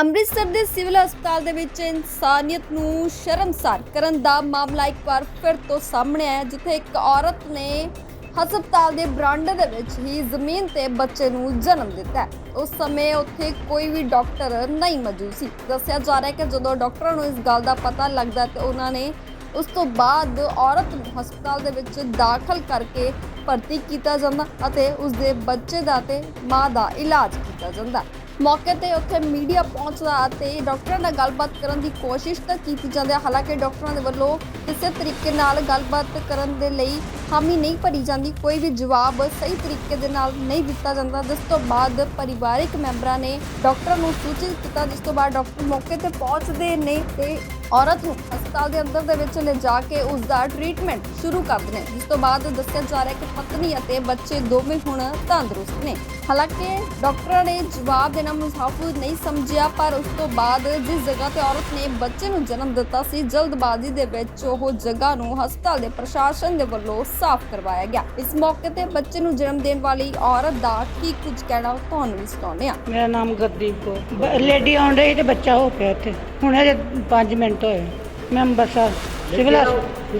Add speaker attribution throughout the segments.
Speaker 1: ਅੰਮ੍ਰਿਤਸਰ ਦੇ ਸਿਵਲ ਹਸਪਤਾਲ ਦੇ ਵਿੱਚ ਇਨਸਾਨੀਅਤ ਨੂੰ ਸ਼ਰਮਸਾਰ ਕਰਨ ਦਾ ਮਾਮਲਾ ਇੱਕ ਵਾਰ ਫਿਰ ਤੋਂ ਸਾਹਮਣੇ ਆਇਆ, ਜਿੱਥੇ ਇੱਕ ਔਰਤ ਨੇ ਹਸਪਤਾਲ ਦੇ ਬਰਾਂਡੇ ਦੇ ਵਿੱਚ ਹੀ ਜ਼ਮੀਨ ਤੇ ਬੱਚੇ ਨੂੰ ਜਨਮ ਦਿੱਤਾ। ਉਸ ਸਮੇਂ ਉੱਥੇ ਕੋਈ ਵੀ ਡਾਕਟਰ ਨਹੀਂ ਮੌਜੂਦ ਸੀ। ਦੱਸਿਆ ਜਾ ਰਿਹਾ ਹੈ ਕਿ ਜਦੋਂ ਡਾਕਟਰਾਂ ਨੂੰ ਇਸ ਗੱਲ ਦਾ ਪਤਾ ਲੱਗਦਾ ਤੇ ਉਹਨਾਂ ਨੇ ਉਸ ਤੋਂ ਬਾਅਦ ਔਰਤ ਨੂੰ ਹਸਪਤਾਲ ਦੇ ਵਿੱਚ ਦਾਖਲ ਕਰਕੇ ਭਰਤੀ ਕੀਤਾ ਜਾਂਦਾ ਅਤੇ ਉਸ ਦੇ ਬੱਚੇ ਦਾ ਤੇ ਮਾਂ ਦਾ ਇਲਾਜ ਕੀਤਾ ਜਾਂਦਾ। ਮੌਕੇ ਤੇ ਉੱਥੇ ਮੀਡੀਆ ਪਹੁੰਚਦਾ ਅਤੇ ਡਾਕਟਰਾਂ ਨਾਲ ਗੱਲਬਾਤ ਕਰਨ ਦੀ ਕੋਸ਼ਿਸ਼ ਤਾਂ ਕੀਤੀ ਜਾਂਦੀ ਹੈ। ਹਾਲਾਂਕਿ ਡਾਕਟਰਾਂ ਦੇ ਵੱਲੋਂ ਕਿਸੇ ਤਰੀਕੇ ਨਾਲ ਗੱਲਬਾਤ ਕਰਨ ਦੇ ਲਈ ਹਾਮੀ ਨਹੀਂ ਭਰੀ ਜਾਂਦੀ। ਕੋਈ ਵੀ ਜਵਾਬ ਸਹੀ ਤਰੀਕੇ ਦੇ ਨਾਲ ਨਹੀਂ ਦਿੱਤਾ ਜਾਂਦਾ। ਜਿਸ ਤੋਂ ਬਾਅਦ ਪਰਿਵਾਰਕ ਮੈਂਬਰਾਂ ਨੇ ਡਾਕਟਰ ਨੂੰ ਸੂਚਿਤ ਕੀਤਾ, ਜਿਸ ਤੋਂ ਬਾਅਦ ਡਾਕਟਰ ਮੌਕੇ ਤੇ ਪਹੁੰਚਦੇ ਨੇ ਤੇ ਔਰਤ ਨੂੰ ਹਸਪਤਾਲ ਦੇ ਅੰਦਰ ਦੇ ਵਿੱਚ ਲਿਜਾ ਕੇ ਉਸ ਦਾ ਟ੍ਰੀਟਮੈਂਟ ਸ਼ੁਰੂ ਕਰਦੇ ਨੇ। ਜਿਸ ਤੋਂ ਬਾਅਦ ਦੱਸਿਆ ਜਾ ਰਿਹਾ ਹੈ ਕਿ ਪਤਨੀ ਅਤੇ ਬੱਚੇ ਦੋਵੇਂ ਹੁਣ ਤੰਦਰੁਸਤ ਨੇ। ਹਾਲਾਂਕਿ ਡਾਕਟਰਾਂ ਨੇ ਜਵਾਬ ਦੇਣਾ ਮੁਸਾਫੂ ਨਹੀਂ ਸਮਝਿਆ ਪਰ ਉਸ ਤੋਂ ਬਾਅਦ ਜਿਸ ਜਗ੍ਹਾ ਤੇ ਔਰਤ ਨੇ ਬੱਚੇ ਨੂੰ ਜਨਮ ਦਿੱਤਾ ਸੀ ਜਲਦਬਾਜ਼ੀ ਦੇ ਵਿੱਚ ਉਹ ਜਗ੍ਹਾ ਨੂੰ ਹਸਪਤਾਲ ਦੇ ਪ੍ਰਸ਼ਾਸਨ ਦੇ ਵੱਲੋਂ ਸਾਫ਼ ਕਰਵਾਇਆ ਗਿਆ। ਇਸ ਮੌਕੇ ਤੇ ਬੱਚੇ ਨੂੰ ਜਨਮ ਦੇਣ ਵਾਲੀ ਔਰਤ ਦਾ ਕੀ ਕੁਝ ਕਹਿਣਾ ਤੁਹਾਨੂੰ ਵੀ ਸੁਣਾਉਂਦੇ ਹਾਂ।
Speaker 2: ਮੇਰਾ ਨਾਮ ਗੁਰਦੀਪ ਕੌਰ। ਲੇਡੀ ਆਉਣ ਰਹੀ ਤੇ ਬੱਚਾ ਹੋ ਪਿਆ ਇੱਥੇ ਹੁਣ ਅਜੇ 5 ਮਿੰਟ ਹੋਏ। ਮੈਂ ਅੰਬਰਸਰ ਸਿਵਲ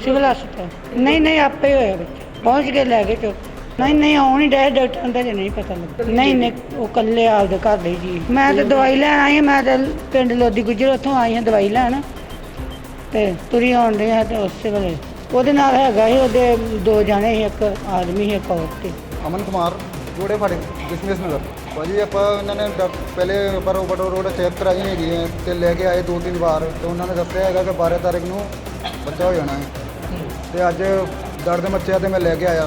Speaker 2: ਸਿਵਲ ਹਸਪਤਾਲ। ਨਹੀਂ ਨਹੀਂ ਆਪੇ ਹੋਇਆ ਬੱਚਾ। ਪਹੁੰਚ ਕੇ ਲੈ ਗਏ ਚੁੱਕ ਨਹੀਂ ਨਹੀਂ ਆਉਣ ਹੀ ਡਾਕਟਰ ਦਾ ਜੇ ਨਹੀਂ ਪਤਾ ਲੱਗਾ ਨਹੀਂ ਨਹੀਂ ਉਹ ਕੱਲੇ ਆਪਦੇ ਘਰ ਦੇ ਜੀ। ਮੈਂ ਤੇ ਦਵਾਈ ਲੈਣ ਆਈ ਹਾਂ, ਮੈਂ ਤੇ ਪਿੰਡ ਲੋਦੀ ਗੁਜਰ ਉੱਥੋਂ ਆਈ ਹਾਂ ਦਵਾਈ ਲੈਣ। ਤੇ ਤੁਰੀ ਆਉਣ ਰਹੀ ਹਾਂ ਤੇ ਉਸੇ ਵੇਲੇ। ਉਹਦੇ ਨਾਲ ਹੈਗਾ ਸੀ ਉਹਦੇ ਦੋ ਜਾਣੇ ਸੀ ਇੱਕ ਆਦਮੀ ਸੀ ਇੱਕ ਔਰਤ ਸੀ।
Speaker 3: ਅਮਨ ਕੁਮਾਰ ਜੋੜੇ ਫਾੜੇ ਬਿਜ਼ਨਸ ਨਗਰ। ਭਾਜੀ ਆਪਾਂ ਇਹਨਾਂ ਨੇ ਡਾਕ- ਪਹਿਲੇ ਪਰ ਬਟੋ ਰੋਡ ਚੈੱਕ ਕਰਾਈ ਹੈਗੀ ਹੈ ਤੇ ਲੈ ਕੇ ਆਏ ਦੋ ਤਿੰਨ ਵਾਰ। ਤੇ ਉਹਨਾਂ ਨੇ ਦੱਸਿਆ ਹੈਗਾ ਕਿ 12 ਤਾਰੀਖ ਨੂੰ ਬੱਚਾ ਹੋ ਜਾਣਾ ਹੈ। ਤੇ ਅੱਜ ਦਰਦ ਮੱਚਿਆ ਤੇ ਮੈਂ ਲੈ ਕੇ ਆਇਆ।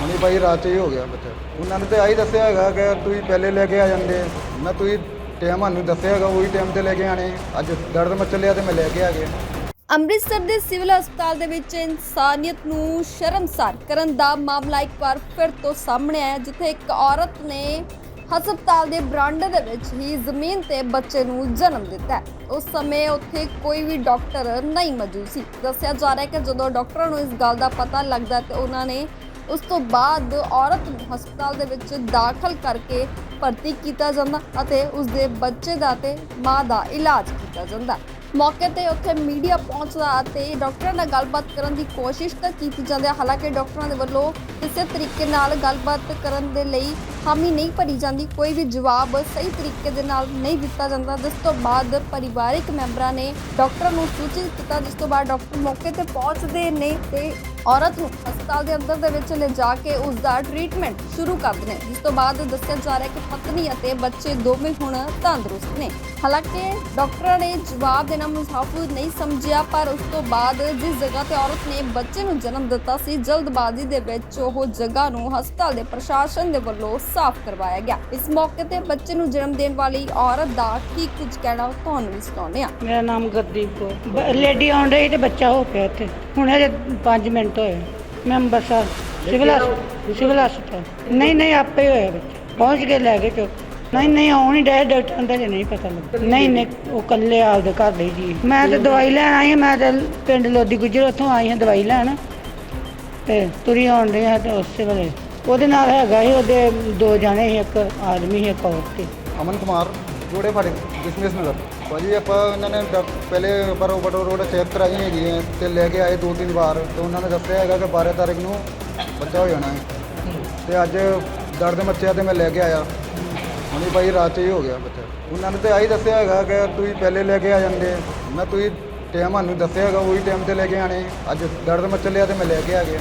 Speaker 3: ਹੁਣੀ ਭਾਈ ਰਾਤ 'ਚ ਹੀ ਹੋ ਗਿਆ ਬੱਚਾ। ਉਹਨਾਂ ਨੇ ਤੇ ਆਹੀ ਦੱਸਿਆ ਹੈਗਾ ਕਿ ਤੁਸੀਂ ਪਹਿਲੇ ਲੈ ਕੇ ਆ ਜਾਂਦੇ। ਮੈਂ ਤੁਸੀਂ ਟਾਈਮ ਸਾਨੂੰ ਦੱਸਿਆ ਹੈਗਾ, ਉਹੀ ਟਾਈਮ ਤੇ ਲੈ ਕੇ ਆਣੇ ਅੱਜ ਦਰਦ ਮੱਚ ਲਿਆ ਤੇ ਮੈਂ ਲੈ ਕੇ ਆ ਗਿਆ।
Speaker 1: ਅੰਮ੍ਰਿਤਸਰ ਦੇ ਸਿਵਲ ਹਸਪਤਾਲ ਦੇ ਵਿੱਚ ਇਨਸਾਨੀਅਤ ਨੂੰ ਸ਼ਰਮਸਾਰ ਕਰਨ ਦਾ ਮਾਮਲਾ ਇੱਕ ਵਾਰ ਫਿਰ ਤੋਂ ਸਾਹਮਣੇ ਆਇਆ, ਜਿੱਥੇ ਇੱਕ ਔਰਤ ਨੇ ਹਸਪਤਾਲ ਦੇ ਬਰਾਂਡੇ ਦੇ ਵਿੱਚ ਹੀ ਜ਼ਮੀਨ ਤੇ ਬੱਚੇ ਨੂੰ ਜਨਮ ਦਿੱਤਾ ਉਸ ਸਮੇਂ ਉੱਥੇ ਕੋਈ ਵੀ ਡਾਕਟਰ ਨਹੀਂ ਮੌਜੂਦ ਸੀ। ਦੱਸਿਆ ਜਾ ਰਿਹਾ ਹੈ ਕਿ ਜਦੋਂ ਡਾਕਟਰਾਂ ਨੂੰ ਇਸ ਗੱਲ ਦਾ ਪਤਾ ਲੱਗਦਾ ਤੇ ਉਹਨਾਂ ਨੇ ਉਸ ਤੋਂ ਬਾਅਦ ਔਰਤ ਨੂੰ ਹਸਪਤਾਲ ਦੇ ਵਿੱਚ ਦਾਖਲ ਕਰਕੇ ਭਰਤੀ ਕੀਤਾ ਜਾਂਦਾ ਅਤੇ ਉਸ ਦੇ ਬੱਚੇ ਦਾ ਤੇ ਮਾਂ ਦਾ ਇਲਾਜ ਕੀਤਾ ਜਾਂਦਾ ਮੌਕੇ ਤੇ ਉੱਥੇ ਮੀਡੀਆ ਪਹੁੰਚਦਾ ਅਤੇ ਡਾਕਟਰਾਂ ਨਾਲ ਗੱਲਬਾਤ ਕਰਨ ਦੀ ਕੋਸ਼ਿਸ਼ ਤਾਂ ਕੀਤੀ ਜਾਂਦੀ ਹੈ। ਹਾਲਾਂਕਿ ਡਾਕਟਰਾਂ ਦੇ ਵੱਲੋਂ ਕਿਸੇ ਤਰੀਕੇ ਨਾਲ ਗੱਲਬਾਤ ਕਰਨ ਦੇ ਲਈ ਹਾਮੀ ਨਹੀਂ ਭਰੀ ਜਾਂਦੀ। ਕੋਈ ਵੀ ਜਵਾਬ ਸਹੀ ਤਰੀਕੇ ਦੇ ਨਾਲ ਨਹੀਂ ਦਿੱਤਾ ਜਾਂਦਾ। ਜਿਸ ਤੋਂ ਬਾਅਦ ਪਰਿਵਾਰਕ ਮੈਂਬਰਾਂ ਨੇ ਡਾਕਟਰਾਂ ਨੂੰ ਸੂਚਿਤ ਕੀਤਾ, ਜਿਸ ਤੋਂ ਬਾਅਦ ਡਾਕਟਰ ਮੌਕੇ ਤੇ ਪਹੁੰਚਦੇ ਨੇ ਤੇ ਔਰਤ ਨੂੰ ਹਸਪਤਾਲ ਦੇ ਅੰਦਰ ਦੇ ਵਿੱਚ ਲਿਜਾ ਕੇ ਉਸ ਦਾ ਟ੍ਰੀਟਮੈਂਟ ਸ਼ੁਰੂ ਕਰਦੇ ਨੇ। ਜਿਸ ਤੋਂ ਬਾਅਦ ਦੱਸਿਆ ਜਾ ਰਿਹਾ ਕਿ ਪਤਨੀ ਅਤੇ ਬੱਚੇ ਦੋਵੇਂ ਹੁਣ ਤੰਦਰੁਸਤ ਨੇ। ਹਾਲਾਂਕਿ ਡਾਕਟਰਾਂ ਨੇ ਜਵਾਬ ਦੇਣਾ ਮੁਸਾਫੂ ਨਹੀਂ ਸਮਝਿਆ, ਪਰ ਉਸ ਤੋਂ ਬਾਅਦ ਜਿਸ ਜਗ੍ਹਾ ਤੇ ਔਰਤ ਨੇ ਬੱਚੇ ਨੂੰ ਜਨਮ ਦਿੱਤਾ ਸੀ, ਜਲਦਬਾਜ਼ੀ ਦੇ ਵਿੱਚ ਉਹ ਜਗ੍ਹਾ ਨੂੰ ਹਸਪਤਾਲ ਦੇ ਪ੍ਰਸ਼ਾਸਨ ਦੇ ਵੱਲੋਂ ਸਾਫ਼ ਕਰਵਾਇਆ ਗਿਆ। ਇਸ ਮੌਕੇ ਤੇ ਬੱਚੇ ਨੂੰ ਜਨਮ ਦੇਣ ਵਾਲੀ ਔਰਤ ਦਾ ਕੀ ਕੁਝ ਕਹਿਣਾ ਤੁਹਾਨੂੰ ਵੀ ਸੁਣਾਉਂਦੇ ਹਾਂ।
Speaker 2: ਮੇਰਾ ਨਾਮ ਗੁਰਦੀਪ ਕੌਰ। ਲੇਡੀ ਆਉਣ ਰਹੀ ਤੇ ਬੱਚਾ ਹੋ ਪਿਆ ਇੱਥੇ। ਹੁਣ ਅਜੇ 5 ਮਿੰਟ ਹੋਏ ਮੈਂ ਅੰਬਰਸਰ ਸਿਵਲ ਹਸ- ਸਿਵਲ ਹਸਪਤਾਲ। ਨਹੀਂ ਨਹੀਂ ਆਪੇ ਹੋਇਆ ਬੱਚਾ ਪਹੁੰਚ ਕੇ ਲੈ ਗਏ ਚੁੱਕ। ਨਹੀਂ ਨਹੀਂ ਆਉਣ ਹੀ ਡੈ ਡਾਕਟਰ ਦਾ ਜੇ ਨਹੀਂ ਪਤਾ ਲੱਗਾ। ਨਹੀਂ ਨਹੀਂ ਉਹ ਕੱਲੇ ਆਪਦੇ ਘਰ ਦੇ ਜੀ। ਮੈਂ ਤੇ ਦਵਾਈ ਲੈਣ ਆਈ ਹਾਂ, ਮੈਂ ਤੇ ਪਿੰਡ ਲੋਦੀ ਗੁਜਰ ਉੱਥੋਂ ਆਈ ਹਾਂ ਦਵਾਈ ਲੈਣ। ਤੇ ਤੁਰੀ ਆਉਣ ਰਹੀ ਹਾਂ ਤੇ ਉਸੇ ਵੇਲੇ। ਉਹਦੇ ਨਾਲ ਹੈਗਾ ਸੀ ਉਹਦੇ ਦੋ ਜਾਣੇ ਸੀ ਇੱਕ ਆਦਮੀ ਸੀ ਇੱਕ ਔਰਤ ਸੀ।
Speaker 3: ਅਮਨ ਕੁਮਾਰ। ਜੋੜੇ ਫੜੇ ਬਿਜ਼ਨਸ ਨਗਰ ਭਾਜੀ, ਆਪਾਂ ਇਹਨਾਂ ਨੇ ਡਾ ਪਹਿਲੇ ਪਰ ਬਟੋ ਰੋਡ ਚੈੱਕ ਕਰਾਈ ਹੈਗੀ ਹੈ ਤੇ ਲੈ ਕੇ ਆਏ ਦੋ ਤਿੰਨ ਵਾਰ, ਤੇ ਉਹਨਾਂ ਨੇ ਦੱਸਿਆ ਹੈਗਾ ਕਿ 12 ਤਾਰੀਖ ਨੂੰ ਬੱਚਾ ਹੋ ਜਾਣਾ ਹੈ। ਤੇ ਅੱਜ ਦਰਦ ਮੱਚਿਆ ਤੇ ਮੈਂ ਲੈ ਕੇ ਆਇਆ। ਹੁਣੀ ਭਾਈ ਰਾਤ 'ਚ ਹੀ ਹੋ ਗਿਆ ਬੱਚਾ। ਉਹਨਾਂ ਨੇ ਤੇ ਆਹੀ ਦੱਸਿਆ ਹੈਗਾ ਕਿ ਤੁਸੀਂ ਪਹਿਲੇ ਲੈ ਕੇ ਆ ਜਾਂਦੇ। ਮੈਂ ਤੁਸੀਂ ਟਾਈਮ ਸਾਨੂੰ ਦੱਸਿਆ ਹੈਗਾ, ਉਹੀ ਟਾਈਮ ਤੇ ਲੈ ਕੇ ਆਣੇ ਅੱਜ ਦਰਦ ਮੱਚ ਲਿਆ ਤੇ ਮੈਂ ਲੈ ਕੇ ਆ ਗਿਆ।